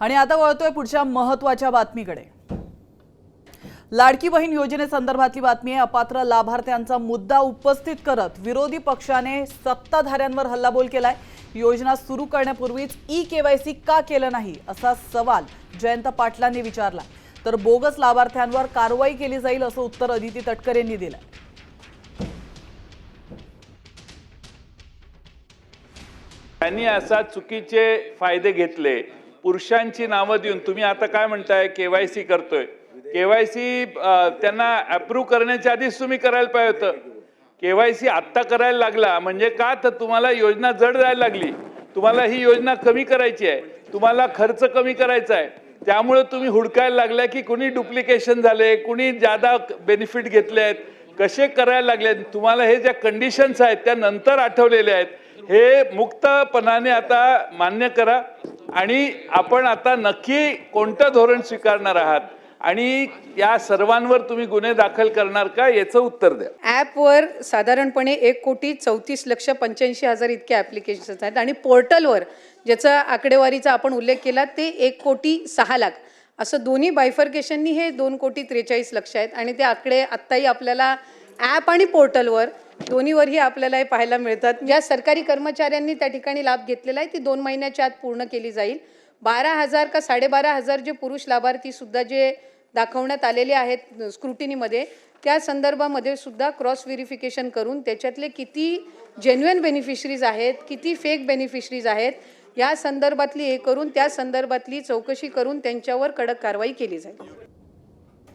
आणि आता वळतोय पुढच्या महत्त्वाच्या बातमीकडे. लाडकी बहीण योजनेसंदर्भातली बातमी आहे. अपात्र लाभार्थ्यांचा मुद्दा उपस्थित करत विरोधी पक्षाने सत्ताधाऱ्यांवर हल्लाबोल केलाय. योजना सुरू करण्यापूर्वीच ई केवायसी का केलं नाही असा सवाल जयंत पाटलांनी विचारला. तर बोगस लाभार्थ्यांवर कारवाई केली जाईल असं उत्तर अदिती तटकर यांनी दिलं त्यांनी असा चुकीचे फायदे घेतले. पुरुषांची नावं देऊन तुम्ही आता काय म्हणताय? केवायसी करतोय. केवायसी त्यांना अप्रूव्ह करण्याच्या आधीच तुम्ही करायला पाहिजे होतं. केवायसी आत्ता करायला लागला. म्हणजे का तर तुम्हाला योजना जड जायला लागली. तुम्हाला ही योजना कमी करायची आहे. तुम्हाला खर्च कमी करायचा आहे. त्यामुळे तुम्ही हुडकायला लागल्या की कुणी डुप्लिकेशन झाले कुणी जादा बेनिफिट घेतले आहेत कसे करायला लागले तुम्हाला हे ज्या कंडिशन्स आहेत त्या नंतर आठवलेल्या आहेत. हे मुक्तपणाने आता मान्य करा. आणि आपण आता नक्की कोणतं धोरण स्वीकारणार आहात? आणि या सर्वांवर तुम्ही गुन्हे दाखल करणार का? याचं उत्तर द्या. ॲपवर साधारणपणे एक कोटी चौतीस लक्ष पंच्याऐंशी हजार इतके ॲप्लिकेशन्स आहेत आणि पोर्टलवर ज्याचा आकडेवारीचा आपण उल्लेख केला ते एक कोटी सहा लाख. असं दोन्ही बायफर्केशननी हे दोन कोटी त्रेचाळीस लक्ष आहेत आणि ते आकडे आत्ताही आपल्याला ॲप आणि पोर्टलवर दोन्हीवरही आपल्याला हे पाहायला मिळतात. ज्या सरकारी कर्मचाऱ्यांनी त्या ठिकाणी लाभ घेतलेला आहे ती दोन महिन्याच्या आत पूर्ण केली जाईल. बारा हजार का साडेबारा हजार जे पुरुष लाभार्थी सुद्धा जे दाखवण्यात आलेले आहेत स्क्रुटिनीमध्ये त्या संदर्भामध्ये सुद्धा क्रॉस व्हेरिफिकेशन करून त्याच्यातले किती जेन्युअन बेनिफिशरीज आहेत किती फेक बेनिफिशरीज आहेत या संदर्भातली हे करून त्या संदर्भातली चौकशी करून त्यांच्यावर कडक कारवाई केली जाईल.